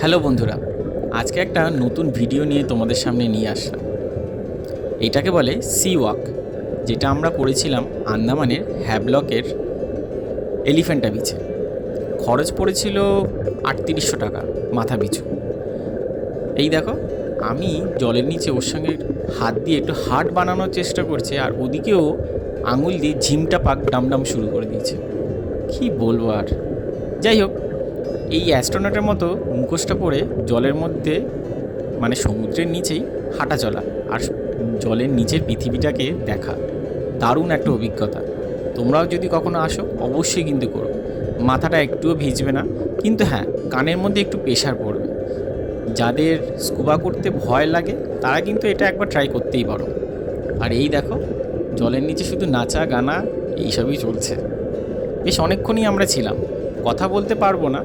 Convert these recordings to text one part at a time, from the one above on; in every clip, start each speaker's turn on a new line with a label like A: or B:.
A: Hello বন্ধুরা, আজকে একটা নতুন ভিডিও নিয়ে তোমাদের সামনে নিয়ে আসলাম। এটাকে বলে সি ওয়াক, যেটা আমরা করেছিলাম আন্দামানের হ্যাবলকের এলিফ্যান্টা বিচে। খরচ পড়েছিল আটত্রিশশো টাকা মাথা পিছু। এই দেখো, আমি জলের নিচে ওর সঙ্গে হাত দিয়ে একটু হার্ট বানানোর চেষ্টা করছে, আর ওদিকেও আঙুল দিয়ে ঝিমটা পাক ডামডাম শুরু করে দিয়েছে। কি বলব আর? যাই হোক এই অ্যাস্ট্রোনটের মতো মুখোশটা পরে জলের মধ্যে মানে সমুদ্রের নিচেই হাঁটা চলা আর জলের নিচের পৃথিবীটাকে দেখা। দারুণ একটা অভিজ্ঞতা। তোমরাও যদি কখনো আসো, অবশ্যই কিন্তু করো। মাথাটা একটুও ভিজবে না, কিন্তু হ্যাঁ কানের মধ্যে একটু প্রেশার পড়বে। যাদের স্কুবা করতে ভয় লাগে, তারা কিন্তু এটা একবার ট্রাই করতেই পারো। আর এই দেখো, জলের নিচে শুধু নাচা, গানা, এইসবই চলছে। বেশ অনেকক্ষণই আমরা ছিলাম। কথা বলতে পারব না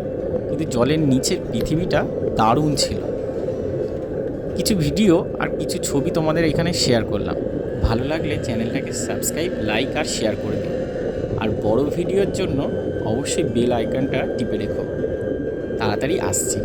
A: কিন্তু জলের নিচের পৃথিবীটা দারুণ ছিল। কিছু ভিডিও আর কিছু ছবি তোমাদের এখানে শেয়ার করলাম। ভালো লাগলে চ্যানেলটাকে সাবস্ক্রাইব লাইক আর শেয়ার করে দিও। আর বড় ভিডিওর জন্য অবশ্যই বেল আইকনটা টিপে রেখো। তাড়াতাড়ি আসছি।